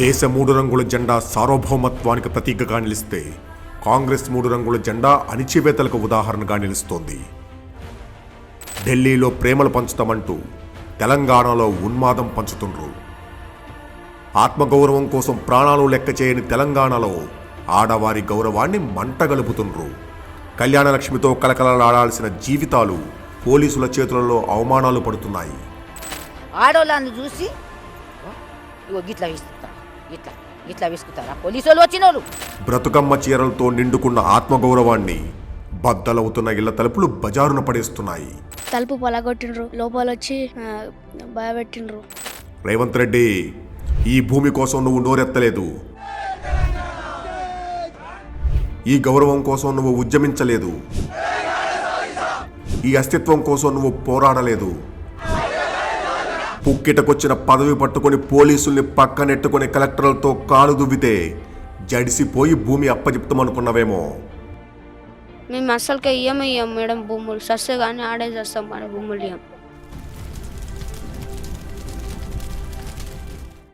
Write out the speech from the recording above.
దేశ మూడు రంగుల జెండా సార్వభౌమత్వానికి ప్రతీకగా నిలిస్తే కాంగ్రెస్ మూడు రంగుల జెండా అణిచివేతలకు ఉదాహరణగా నిలుస్తోంది. ఢిల్లీలో ప్రేమలు పంచుతామంటూ తెలంగాణలో ఉన్మాదం పంచుతుండ్రు. ఆత్మగౌరవం కోసం ప్రాణాలు లెక్క చేయని తెలంగాణలో ఆడవారి గౌరవాన్ని మంటగలుపుతుండ్రు. కళ్యాణలక్ష్మితో కలకలలాడాల్సిన జీవితాలు పోలీసుల చేతులలో అవమానాలు పడుతున్నాయి. ఆడవాళ్ళని చూసి ఇట్లా ఇస్తా ఇట్లా ఇట్లా విసుకుతారా? పోలీసు వాళ్ళు వచ్చిన వాళ్ళు బ్రతుకమ్మ చీరలతో నిండుకున్న ఆత్మగౌరవాన్ని బద్దలవుతున్న ఇళ్ళ తలుపులు బజారున పడేస్తున్నాయి. తలుపు పలగొట్టిండ్రు లోపల వచ్చి ఆ, భయపెట్టిండ్రు. రేవంత్ రెడ్డి ఈ భూమి కోసం నువ్వు నోరెత్తలేదు. ఈ గౌరవం కోసం నువ్వు ఉద్యమించలేదు. ఈ అస్తిత్వం కోసం నువ్వు పోరాడలేదు. పుక్కిటకొచ్చిన పదవి పట్టుకొని పోలీసుల్ని పక్కనెట్టుకొని కలెక్టర్లతో కాలు దువ్వితే జడిసిపోయి భూమి అప్పచెప్తామనుకున్నావేమో మేము అస్సలకే ఇయ్యం ఇయ్యం మేడం భూములు. సస్సు కానీ ఆడే చేస్తాం మన భూములు ఇయ్యం